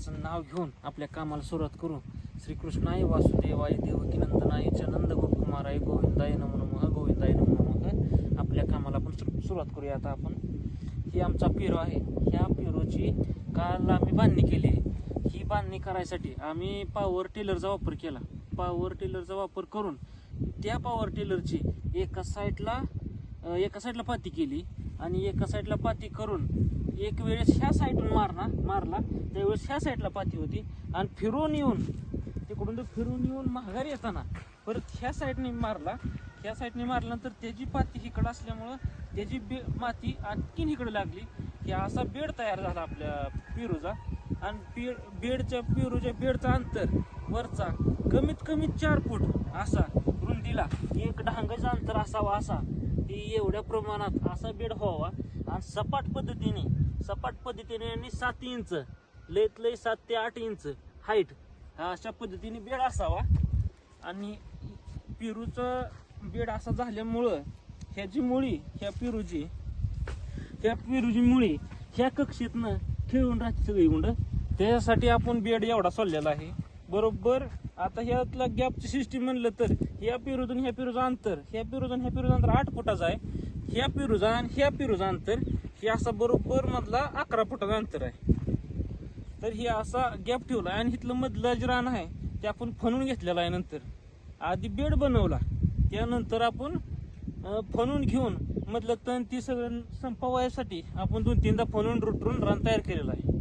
महाराजाचं नाव घेऊन आपल्या कामाला सुरुवात करू श्रीकृष्णाय वासुदेवाय देवकी नंदनाय च नंद गोपकुमाराय गोविंदाय नमो नमः गोविंदाय नमो नमः. आपल्या कामाला आपण सुरुवात करूया आता आपण. ही आमचा पेरू आहे. ह्या पेरूची काल आम्ही बांधणी केली आहे. ही बांधणी करायसाठी आम्ही पॉवर टेलरचा वापर केला. पॉवर टेलरचा वापर करून त्या पॉवर टेलरची एका साईडला एका साईडला पाती केली. आणि एका साईडला पाती करून एक वेळेस ह्या साईडून मारला मारला त्यावेळेस ह्या साईडला पाती होती. आणि फिरून येऊन तिकडून तो फिरून येऊन माघारी येताना परत ह्या साईडने मारला. ह्या साईडने मारल्यानंतर त्याची पाती इकडं असल्यामुळं त्याची बे माती आणखीन इकडं लागली. की असा बेड तयार झाला आपल्या पेरूचा. आणि पेड बेडच्या पेरूच्या बेडचा अंतर वरचा कमीत कमी चार फूट असा रुंदीला एक डांगाचं अंतर असावा असा की एवढ्या प्रमाणात असा बेड व्हावा. आणि सपाट पद्धतीने सपाट पद्धतीने आणि सात इंच लयत लय सात ते आठ इंच हाईट अशा पद्धतीने बेड असावा. आणि पेरूचं बेड असा झाल्यामुळं ह्याची मुळी ह्या पिरूची ह्या पिरूची मुळी ह्या कक्षेतनं खेळून राहते सगळी गुंड त्याच्यासाठी आपण बेड एवढा सोडलेला आहे. बरोबर? आता ह्यातला गॅपची सिस्टीम म्हणलं तर ह्या पेरूतून ह्या पेरूचं अंतर ह्या पेरूतून ह्या पेरूचं अंतर आठ फुटाचा आहे. ह्या पिरुजा आणि ह्या पेरूचं अंतर हे असा बरोबर मधला अकरा फुटाचं अंतर आहे. तर हे असा गॅप ठेवला आणि इथलं मधलं जे रान आहे ते आपण फणून घेतलेलं आहे नंतर. आधी बेड बनवला त्यानंतर आपण फणून घेऊन मधलं तण ती सगळं संपवायसाठी आपण दोन तीनदा फणून रुटरून रान तयार केलेलं आहे.